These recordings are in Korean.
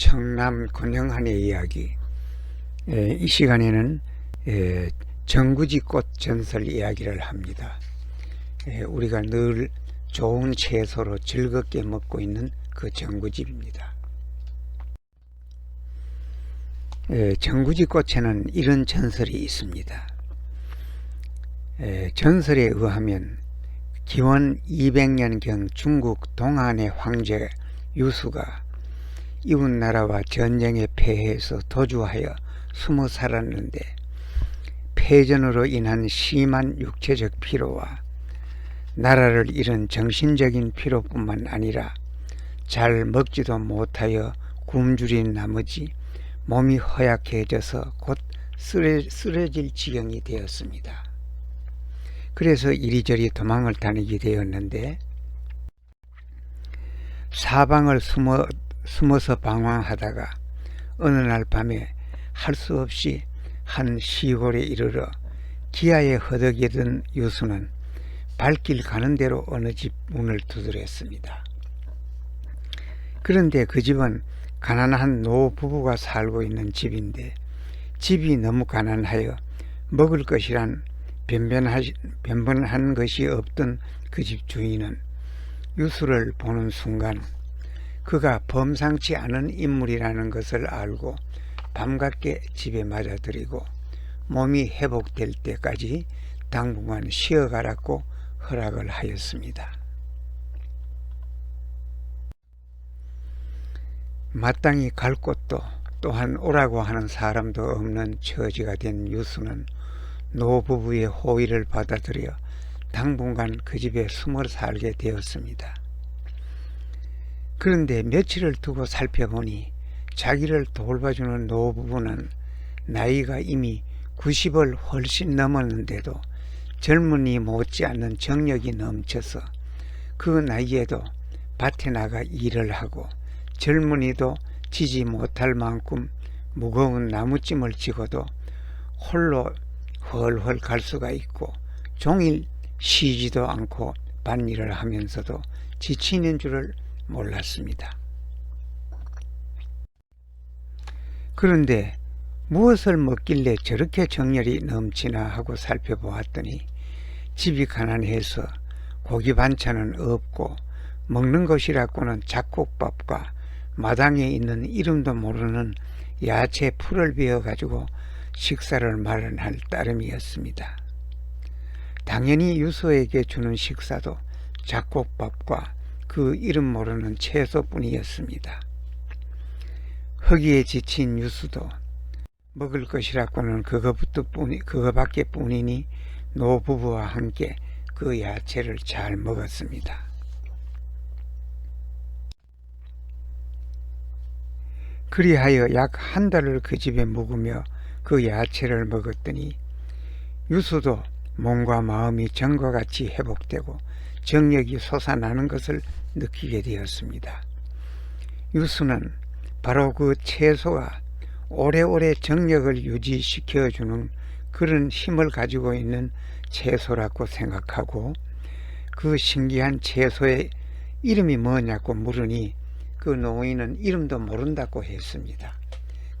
청남 권영한의 이야기 에, 이 시간에는 에, 정구지 꽃 전설 이야기를 합니다. 에, 우리가 늘 좋은 채소로 즐겁게 먹고 있는 그 정구집입니다. 에, 정구지 꽃에는 이런 전설이 있습니다. 에, 전설에 의하면 기원 200년경 중국 동안의 황제 유수가 이웃 나라와 전쟁에 패해서 도주하여 숨어 살았는데 패전으로 인한 심한 육체적 피로와 나라를 잃은 정신적인 피로뿐만 아니라 잘 먹지도 못하여 굶주린 나머지 몸이 허약해져서 곧 쓰러, 쓰러질 지경이 되었습니다. 그래서 이리저리 도망을 다니게 되었는데 사방을 숨어, 숨어서 방황하다가 어느 날 밤에 할 수 없이 한 시골에 이르러 기아에 허덕이 든 유수는 발길 가는 대로 어느 집 문을 두드렸습니다. 그런데 그 집은 가난한 노 부부가 살고 있는 집인데 집이 너무 가난하여 먹을 것이란 변변하, 변변한 것이 없던 그 집 주인은 유수를 보는 순간 그가 범상치 않은 인물이라는 것을 알고 밤늦게 집에 맞아들이고 몸이 회복될 때까지 당분간 쉬어가라고 허락을 하였습니다. 마땅히 갈 곳도 또한 오라고 하는 사람도 없는 처지가 된 유수는 노부부의 호의를 받아들여 당분간 그 집에 숨어 살게 되었습니다. 그런데 며칠을 두고 살펴보니 자기를 돌봐주는 노부부는 나이가 이미 90을 훨씬 넘었는데도 젊은이 못지않는 정력이 넘쳐서 그 나이에도 밭에 나가 일을 하고 젊은이도 지지 못할 만큼 무거운 나무찜을 지고도 홀로 헐헐 갈 수가 있고 종일 쉬지도 않고 밭일을 하면서도 지치는 줄을 몰랐습니다. 그런데 무엇을 먹길래 저렇게 정열이 넘치나 하고 살펴보았더니 집이 가난해서 고기 반찬은 없고 먹는 것이라고는 잡곡밥과 마당에 있는 이름도 모르는 야채 풀을 베어 가지고 식사를 마련할 따름이었습니다. 당연히 유소에게 주는 식사도 잡곡밥과 그 이름 모르는 채소뿐이었습니다. 허기에 지친 유수도 먹을 것이라고는 그것부터 뿐이, 그거밖에 뿐이니 노부부와 함께 그 야채를 잘 먹었습니다. 그리하여 약 한 달을 그 집에 묵으며 그 야채를 먹었더니 유수도 몸과 마음이 전과 같이 회복되고 정력이 솟아나는 것을 느끼게 되었습니다. 유수는 바로 그 채소가 오래오래 정력을 유지시켜주는 그런 힘을 가지고 있는 채소라고 생각하고 그 신기한 채소의 이름이 뭐냐고 물으니 그 노인은 이름도 모른다고 했습니다.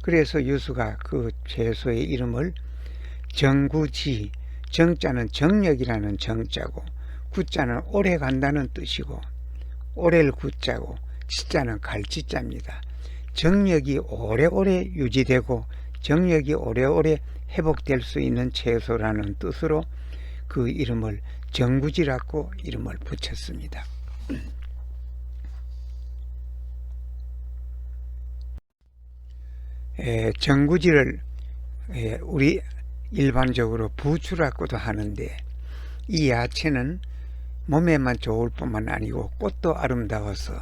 그래서 유수가 그 채소의 이름을 정구지, 정자는 정력이라는 정자고 구자는 오래 간다는 뜻이고 오래를 구자고 지자는 갈지자입니다. 정력이 오래오래 유지되고 정력이 오래오래 회복될 수 있는 채소라는 뜻으로 그 이름을 정구지라고 이름을 붙였습니다. 에, 정구지를 에, 우리 일반적으로 부추라고도 하는데 이 야채는 몸에만 좋을 뿐만 아니고 꽃도 아름다워서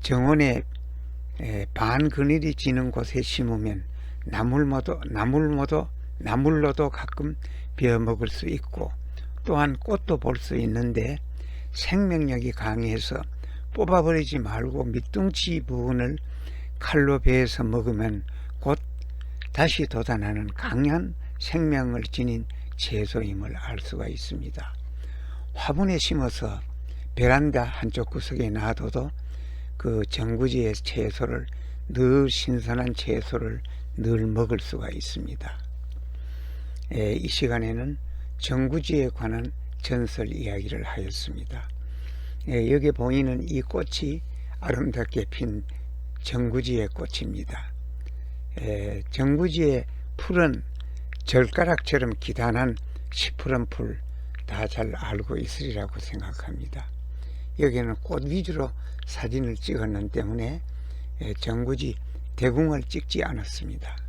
정원에 반 그늘이 지는 곳에 심으면 나물모도 나물모도 나물로도 가끔 베어 먹을 수 있고 또한 꽃도 볼 수 있는데 생명력이 강해서 뽑아버리지 말고 밑둥치 부분을 칼로 베어서 먹으면 곧 다시 돋아나는 강한 생명을 지닌 채소임을 알 수가 있습니다. 화분에 심어서 베란다 한쪽 구석에 놔둬도 그 정구지의 채소를 늘 신선한 채소를 늘 먹을 수가 있습니다. 에, 이 시간에는 정구지에 관한 전설 이야기를 하였습니다. 에, 여기 보이는 이 꽃이 아름답게 핀 정구지의 꽃입니다. 에, 정구지의 풀은 젓가락처럼 기단한 시푸른 풀 다 잘 알고 있으리라고 생각합니다. 여기는 꽃 위주로 사진을 찍었는 때문에 에, 정구지 대궁을 찍지 않았습니다.